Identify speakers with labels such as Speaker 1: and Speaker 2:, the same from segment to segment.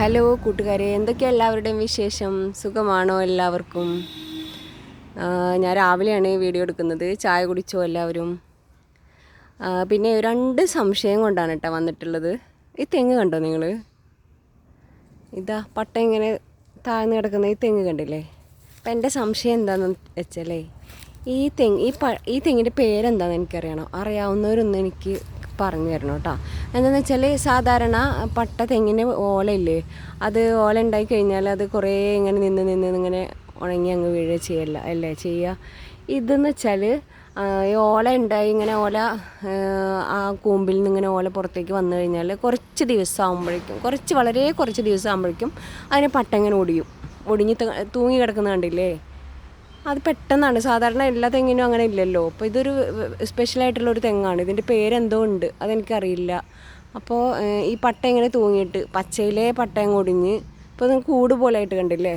Speaker 1: Hello കൂട്ടുകാരെ എന്തൊക്കെയാണ് എല്ലാവരുടെയും വിശേഷം? സുഖമാണോ എല്ലാവർക്കും? ഞാൻ രാവിലെയാണ് വീഡിയോ എടുക്കുന്നത്. ചായ കുടിച്ചോ എല്ലാവരും? പിന്നെ രണ്ട് സംശയം കൊണ്ടാണ് കേട്ടോ വന്നിട്ടുള്ളത്. ഈ തെങ്ങ് കണ്ടോ നിങ്ങൾ ഇതാ പട്ട ഇങ്ങനെ താഴ്ന്നു കിടക്കുന്ന ഈ തെങ്ങ് കണ്ടില്ലേ? അപ്പം എന്റെ സംശയം എന്താണെന്ന് വെച്ചാലേ ഈ തെങ്ങ് ഈ പ ഈ തെങ്ങിന്റെ പേരെന്താണെന്ന് എനിക്കറിയണം. അറിയാവുന്നവരൊന്നും എനിക്ക് പറഞ്ഞു തരണം കേട്ടോ. എന്താണെന്ന് വെച്ചാൽ സാധാരണ പട്ട തെങ്ങിന് ഓലയില്ലേ അത് ഓല ഉണ്ടായി കഴിഞ്ഞാൽ അത് കുറേ ഇങ്ങനെ നിന്ന് നിന്ന് ഇങ്ങനെ ഉണങ്ങി അങ്ങ് വീഴുക ചെയ്യല്ല അല്ലേ ചെയ്യുക? ഇതെന്ന് വെച്ചാൽ ഈ ഓല ഉണ്ടായി ഇങ്ങനെ ഓല ആ, കൂമ്പിൽ നിന്ന് ഇങ്ങനെ ഓല പുറത്തേക്ക് വന്നു കഴിഞ്ഞാൽ കുറച്ച് ദിവസം ആകുമ്പോഴേക്കും കുറച്ച് വളരെ കുറച്ച് ദിവസം ആകുമ്പോഴേക്കും അതിന് പട്ട ഇങ്ങനെ ഒടിയും. ഒടിഞ്ഞ് തൂങ്ങി കിടക്കുന്ന കണ്ടില്ലേ? അത് പെട്ടെന്നാണ്. സാധാരണ എല്ലാ തെങ്ങിനും അങ്ങനെ ഇല്ലല്ലോ. അപ്പോൾ ഇതൊരു സ്പെഷ്യലായിട്ടുള്ള ഒരു തെങ്ങാണ്. ഇതിന്റെ പേരെന്തോ ഉണ്ട്. അതെനിക്കറിയില്ല. അപ്പോൾ ഈ പട്ട ഇങ്ങനെ തൂങ്ങിയിട്ട് പച്ചയിലെ പട്ടയം കൊടിഞ്ഞ് ഇപ്പോൾ നിങ്ങൾ കൂട് പോലെ ആയിട്ട് കണ്ടില്ലേ?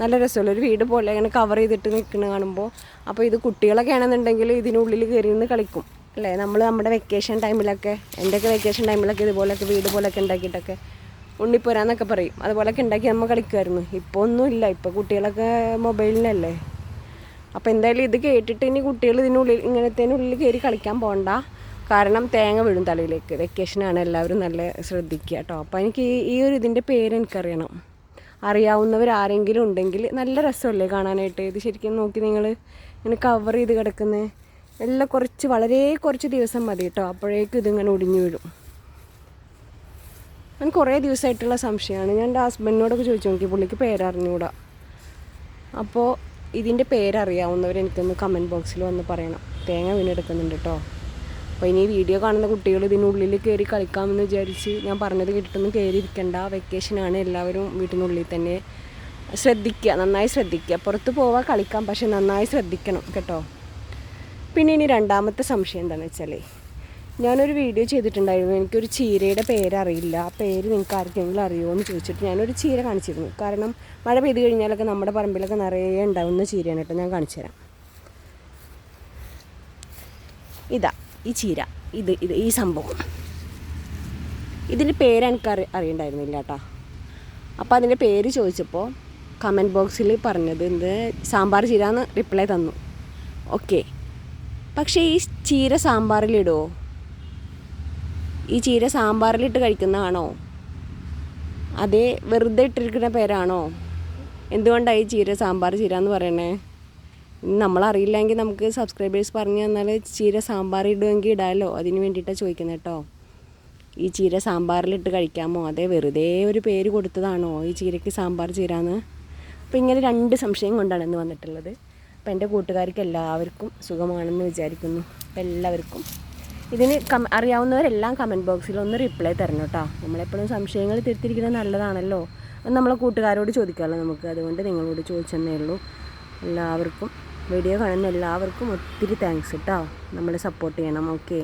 Speaker 1: നല്ല രസമല്ല? ഒരു വീട് പോലെ ഇങ്ങനെ കവർ ചെയ്തിട്ട് നിൽക്കുന്ന കാണുമ്പോൾ അപ്പോൾ ഇത് കുട്ടികളൊക്കെ ആണെന്നുണ്ടെങ്കിൽ ഇതിനുള്ളിൽ കയറി നിന്ന് കളിക്കും. അല്ലേ? നമ്മൾ നമ്മുടെ വെക്കേഷൻ ടൈമിലൊക്കെ എന്റെയൊക്കെ വെക്കേഷൻ ടൈമിലൊക്കെ ഇതുപോലെയൊക്കെ വീട് പോലെയൊക്കെ ഉണ്ടാക്കിയിട്ടൊക്കെ ഉണ്ണിപ്പോരാന്നൊക്കെ പറയും. അതുപോലൊക്കെ ഉണ്ടാക്കി നമ്മൾ കളിക്കുമായിരുന്നു ഇപ്പോൾ ഒന്നുമില്ല. ഇപ്പോൾ കുട്ടികളൊക്കെ മൊബൈലിനല്ലേ അപ്പോൾ എന്തായാലും ഇത് കേട്ടിട്ട് ഇനി കുട്ടികൾ ഇതിനുള്ളിൽ ഇങ്ങനത്തേനുള്ളിൽ കയറി കളിക്കാൻ പോകണ്ട കാരണം തേങ്ങ വീഴും തലയിലേക്ക്. വെക്കേഷനാണ് എല്ലാവരും നല്ല ശ്രദ്ധിക്കുക കേട്ടോ. അപ്പോൾ എനിക്ക് ഈ ഒരു ഇതിന്റെ പേര് എനിക്കറിയണം. അറിയാവുന്നവർ ആരെങ്കിലും ഉണ്ടെങ്കിൽ നല്ല രസമല്ലേ കാണാനായിട്ട്. ഇത് ശരിക്കും നോക്കി നിങ്ങൾ ഇങ്ങനെ കവർ ചെയ്ത് കിടക്കുന്നത് എല്ലാം കുറച്ച് വളരെ കുറച്ച് ദിവസം മതി കേട്ടോ. അപ്പോഴേക്കും ഇതിങ്ങനെ ഒടിഞ്ഞു വീഴും. ഞാൻ കുറേ ദിവസമായിട്ടുള്ള സംശയമാണ്. ഞാൻ എന്റെ ഹസ്ബൻഡിനോടൊക്കെ ചോദിച്ചു നോക്കി പുള്ളിക്ക് പേരറിഞ്ഞുകൂടാ അപ്പോൾ ഇതിന്റെ പേരറിയാവുന്നവർ എനിക്കൊന്ന് കമന്റ് ബോക്സിൽ വന്ന് പറയണം. തേങ്ങ വീണെടുക്കുന്നുണ്ട് കേട്ടോ അപ്പോൾ ഇനി വീഡിയോ കാണുന്ന കുട്ടികൾ ഇതിനുള്ളിൽ കയറി കളിക്കാമെന്ന് വിചാരിച്ച് ഞാൻ പറഞ്ഞത് കേട്ടിട്ടൊന്നും കയറി ഇരിക്കണ്ട വെക്കേഷനാണ് എല്ലാവരും വീട്ടിനുള്ളിൽ തന്നെ ശ്രദ്ധിക്കുക നന്നായി ശ്രദ്ധിക്കുക പുറത്ത് പോവാൻ കളിക്കാം പക്ഷെ നന്നായി ശ്രദ്ധിക്കണം കേട്ടോ. പിന്നെ ഇനി രണ്ടാമത്തെ സംശയം എന്താണെന്ന് വെച്ചാൽ ഞാനൊരു വീഡിയോ ചെയ്തിട്ടുണ്ടായിരുന്നു. എനിക്കൊരു ചീരയുടെ പേരറിയില്ല. ആ പേര് നിങ്ങൾക്ക് ആർക്കെങ്കിലും അറിയുമോ എന്ന് ചോദിച്ചിട്ട് ഞാനൊരു ചീര കാണിച്ചിരുന്നു. കാരണം മഴ പെയ്ത് കഴിഞ്ഞാലൊക്കെ നമ്മുടെ പറമ്പിലൊക്കെ നിറയെ ഉണ്ടാവുന്ന ചീരയാണ് കേട്ടോ. ഞാൻ കാണിച്ചു തരാം. ഇതാ ഈ ചീര. ഇത് ഇത് ഈ സംഭവം. ഇതിന്റെ പേര് എനിക്ക് അറി അറിയണ്ടായിരുന്നില്ല കേട്ടോ. അപ്പോൾ അതിന്റെ പേര് ചോദിച്ചപ്പോൾ കമന്റ് ബോക്സിൽ പറഞ്ഞത് എന്ത്? സാമ്പാർ ചീര എന്ന് റിപ്ലൈ തന്നു. ഓക്കെ പക്ഷേ ഈ ചീര സാമ്പാറിലിടുമോ ഈ ചീര സാമ്പാറിലിട്ട് കഴിക്കുന്നതാണോ? അതേ വെറുതെ ഇട്ടിരിക്കുന്ന പേരാണോ? എന്തുകൊണ്ടാണ് ഈ ചീര സാമ്പാർ ചീര എന്ന് പറയണേ? നമ്മളറിയില്ലെങ്കിൽ നമുക്ക് സബ്സ്ക്രൈബേഴ്സ് പറഞ്ഞു തന്നാൽ ചീര സാമ്പാർ ഇടുമെങ്കിൽ ഇടാമല്ലോ അതിന് വേണ്ടിയിട്ടാണ് ചോദിക്കുന്നത് കേട്ടോ ഈ ചീര സാമ്പാറിലിട്ട് കഴിക്കാമോ? അതെ വെറുതെ ഒരു പേര് കൊടുത്തതാണോ ഈ ചീരയ്ക്ക് സാമ്പാർ ചീര എന്ന് അപ്പോൾ ഇങ്ങനെ രണ്ട് സംശയം കൊണ്ടാണ് ഇന്ന് വന്നിട്ടുള്ളത്. അപ്പോൾ എന്റെ കൂട്ടുകാർക്ക് എല്ലാവർക്കും സുഖമാണെന്ന് വിചാരിക്കുന്നു. എല്ലാവർക്കും ഇതിന് കം അറിയാവുന്നവരെല്ലാം കമന്റ് ബോക്സിൽ ഒന്ന് റിപ്ലൈ തരണം കേട്ടോ നമ്മളെപ്പോഴും സംശയങ്ങൾ തിരുത്തിരിക്കുന്നത് നല്ലതാണല്ലോ. അത് നമ്മളെ കൂട്ടുകാരോട് ചോദിക്കാമല്ലോ നമുക്ക്. അതുകൊണ്ട് നിങ്ങളോട് ചോദിച്ചെന്നേ ഉള്ളൂ. എല്ലാവർക്കും വീഡിയോ കാണുന്ന എല്ലാവർക്കും ഒത്തിരി താങ്ക്സ് കേട്ടോ നമ്മളെ സപ്പോർട്ട് ചെയ്യണം. ഓക്കെ